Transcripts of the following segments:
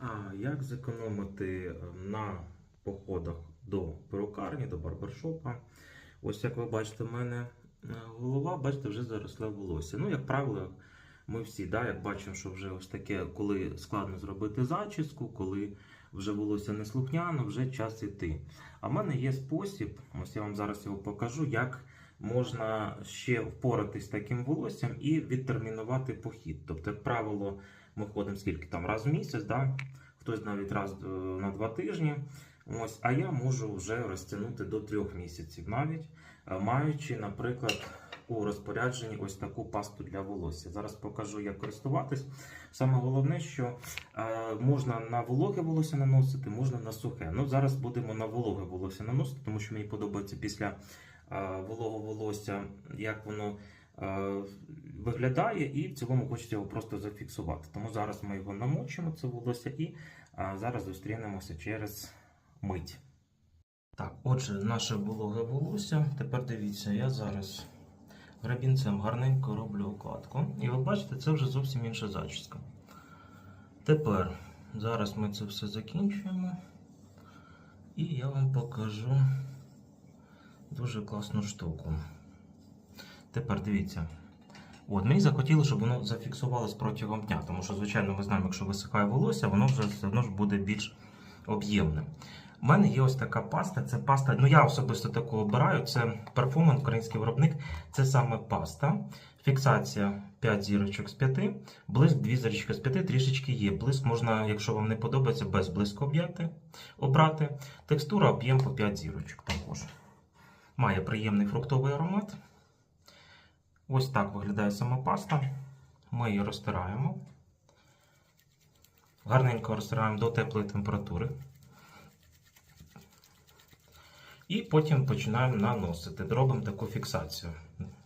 А як зекономити е, на походах до перукарні, до барбершопа? Ось як ви бачите, в мене е, голова, бачите, вже заросла волосся. Ну, як правило, ми всі, да, як бачимо, що вже ось таке, коли складно зробити зачіску, коли вже волосся не слухняно, вже час іти. А в мене є спосіб, ось я вам зараз його покажу, як можна ще впоратись з таким волоссям і відтермінувати похід. Тобто, як правило, ми ходимо скільки там раз в місяць, да? хтось навіть раз е, на два тижні. Ось, а я можу вже розтягнути до трьох місяців, навіть е, маючи, наприклад, у розпорядженні ось таку пасту для волосся. Зараз покажу, як користуватись. Саме головне, що е, можна на вологе волосся наносити, можна на сухе. Ну, зараз будемо на вологе волосся наносити, тому що мені подобається після е, вологого волосся, як воно виглядає, і в цілому хочеться його просто зафіксувати. Тому зараз ми його намочимо, це волосся, і е, зараз зустрінемося через мить. Так, отже, наше вологе волосся. Тепер дивіться, я зараз грабінцем гарненько роблю укладку. І ви бачите, це вже зовсім інша зачіска. Тепер, зараз ми це все закінчуємо. І я вам покажу дуже класну штуку. Тепер дивіться. От, мені захотілося, щоб воно зафіксувалось протягом дня, тому що, звичайно, ми знаємо, якщо висихає волосся, воно вже все одно ж буде більш об'ємним. У мене є ось така паста. Це паста. Ну я особисто таку обираю. Це парфуман, український виробник. Це саме паста. Фіксація 5 зірочок з 5, блиск 2 зірочки з 5, трішечки є. Блиск можна, якщо вам не подобається, без блиску об'яти, обрати. Текстура об'єм по 5 зірочок також. Має приємний фруктовий аромат. Ось так виглядає сама паста. Ми її розтираємо. Гарненько розтираємо до теплої температури. І потім починаємо наносити. Робимо таку фіксацію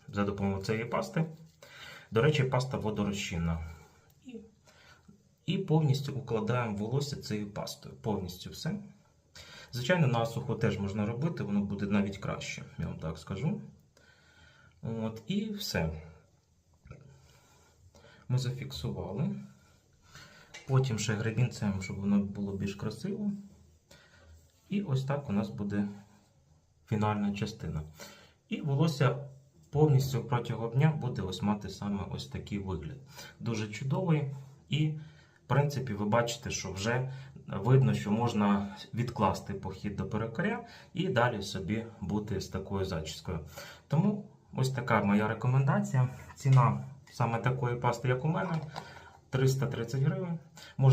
за допомогою цієї пасти. До речі, паста водорозчинна. І, і повністю укладаємо волосся цією пастою. Повністю все. Звичайно, насухо теж можна робити, воно буде навіть краще, я вам так скажу. От, і все. Ми зафіксували. Потім ще гребінцем, щоб воно було більш красиво. І ось так у нас буде фінальна частина. І волосся повністю протягом дня буде ось мати саме ось такий вигляд. Дуже чудовий. І, в принципі, ви бачите, що вже видно, що можна відкласти похід до перукаря і далі собі бути з такою зачіскою. Тому ось така моя рекомендація. Ціна саме такої пасти, як у мене, 330 гривень. Можна